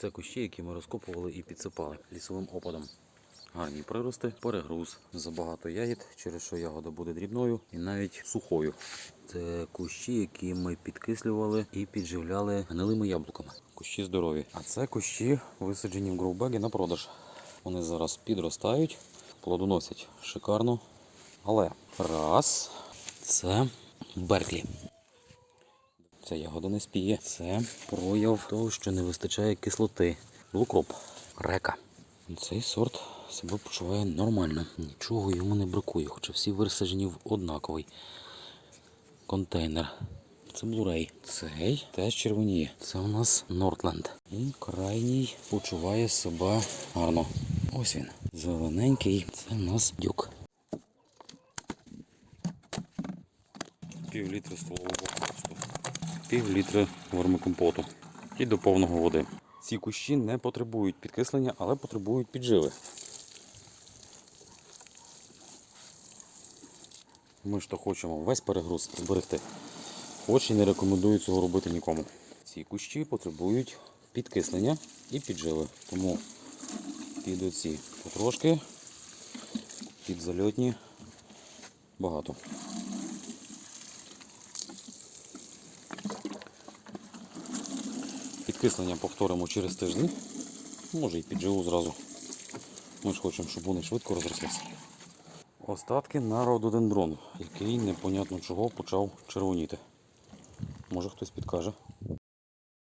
Це кущі, які ми розкопували і підсипали лісовим опадом. Гарні прирости, перегруз, забагато ягід, через що ягода буде дрібною і навіть сухою. Це кущі, які ми підкислювали і підживляли гнилими яблуками. Кущі здорові. А це кущі висаджені в гроубегі на продаж. Вони зараз підростають, плодоносять шикарно. Але раз, це Берклі. Це ягода не спіє. Це прояв того, що не вистачає кислоти. Блукроп, река. Цей сорт себе почуває нормально. Нічого йому не бракує, хоча всі висаджені в однаковий контейнер. Це Blu-ray. Цей теж червоніє. Це у нас Нортленд. І крайній почуває себе гарно. Ось він. Зелененький. Це у нас дюк. Пів літри столового просто. Пів літри вермикомпоту. І до повного води. Ці кущі не потребують підкислення, але потребують підживи. Ми ж то хочемо весь перегруз зберегти. Хоч не рекомендую цього робити нікому. Ці кущі потребують підкислення і підживи. Тому під оці потрошки, під зальотні багато. Підкислення повторимо через тиждень. Може і підживу зразу. Ми ж хочемо, щоб вони швидко розрослися. Остатки на рододендрон, який непонятно чого почав червоніти. Може хтось підкаже.